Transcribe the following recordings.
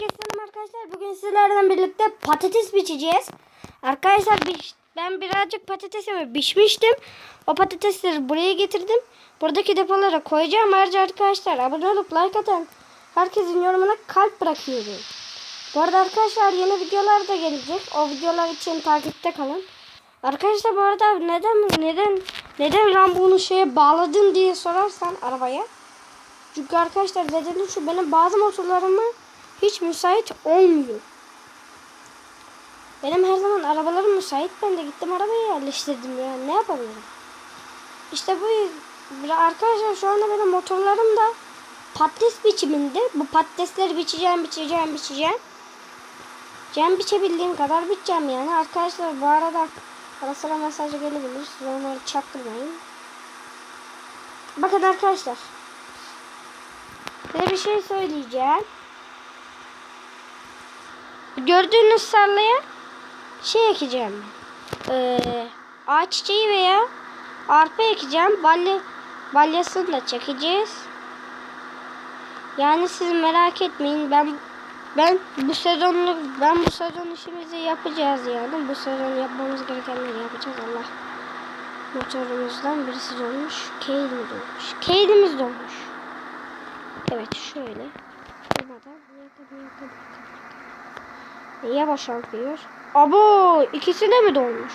selam arkadaşlar. Bugün sizlerden birlikte patates biçeceğiz. Arkadaşlar biç- ben birazcık patatesimi biçmiştim. O patatesleri buraya getirdim. Buradaki depolara koyacağım. Ayrıca arkadaşlar abone olup like atan herkesin yorumuna kalp bırakıyorum. Bu arada arkadaşlar yeni videolar da gelecek. O videolar için takipte kalın. Arkadaşlar bu arada neden neden neden Rambo'nu şeye bağladın diye sorarsan arabaya. Çünkü arkadaşlar nedeni şu benim bazı motorlarıma hiç müsait olmuyor. Benim her zaman arabalarım müsait. Ben de gittim arabayı yerleştirdim ya. Ne yapabilirim? İşte bu arkadaşlar şu anda benim motorlarım da patates biçiminde. Bu patatesleri biçeceğim, biçeceğim, biçeceğim. Cem biçebildiğim kadar biçeceğim yani. Arkadaşlar bu arada ara sıra mesaj gelebilir. Siz onları çaktırmayın. Bakın arkadaşlar. Size bir şey söyleyeceğim. Gördüğünüz tarlaya şey ekeceğim. Ee, ağaç çiçeği veya arpa ekeceğim. Balya, balyasını da çekeceğiz. Yani siz merak etmeyin. Ben ben bu sezonluk ben bu sezon işimizi yapacağız yani. Bu sezon yapmamız gerekenleri yapacağız Allah. Motorumuzdan birisi dolmuş. Mi dolmuş? Kale'imiz dolmuş. Evet şöyle. Durmadan yakın yakın yakın. Niye boşaltıyor? Abo ikisi de mi dolmuş?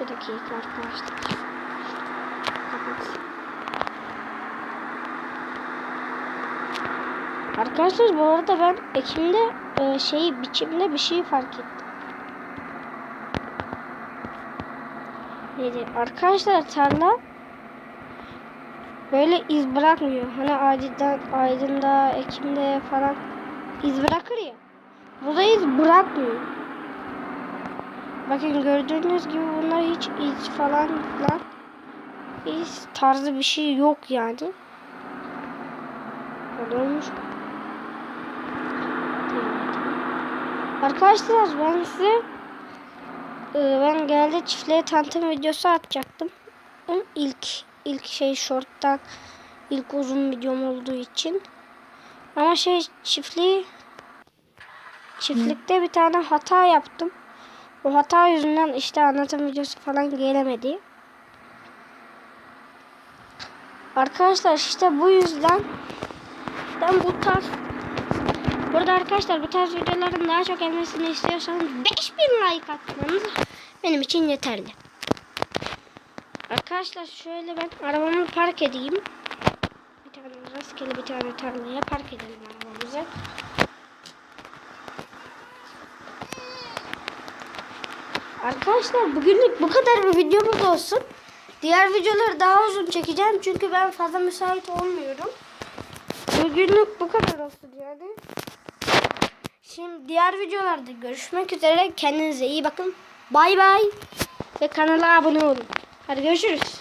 Bir dakika arkadaşlar. Arkadaşlar bu arada ben Ekim'de e, şeyi biçimde bir şey fark ettim. Neydi? Arkadaşlar tarla böyle iz bırakmıyor. Hani aydında, aydında, ekimde falan iz bırakır ya. Burada iz bırakmıyor. Bakın gördüğünüz gibi bunlar hiç iz falan lan iz tarzı bir şey yok yani. Olmuş. Arkadaşlar ben size e, ben geldi çiftliğe tanıtım videosu atacaktım. İlk ilk şey short'tan ilk uzun videom olduğu için. Ama şey çiftliği çiftlikte bir tane hata yaptım. O hata yüzünden işte anlatım videosu falan gelemedi. Arkadaşlar işte bu yüzden ben bu tarz Burada arkadaşlar bu tarz videoların daha çok gelmesini istiyorsanız 5000 like atmanız benim için yeterli. Arkadaşlar şöyle ben arabamı park edeyim. Tane rastgele bir tane tarlaya park edelim arabamızı. Arkadaşlar bugünlük bu kadar bir videomuz olsun. Diğer videoları daha uzun çekeceğim çünkü ben fazla müsait olmuyorum. Bugünlük bu kadar olsun yani. Şimdi diğer videolarda görüşmek üzere. Kendinize iyi bakın. Bay bay. Ve kanala abone olun. Hadi görüşürüz.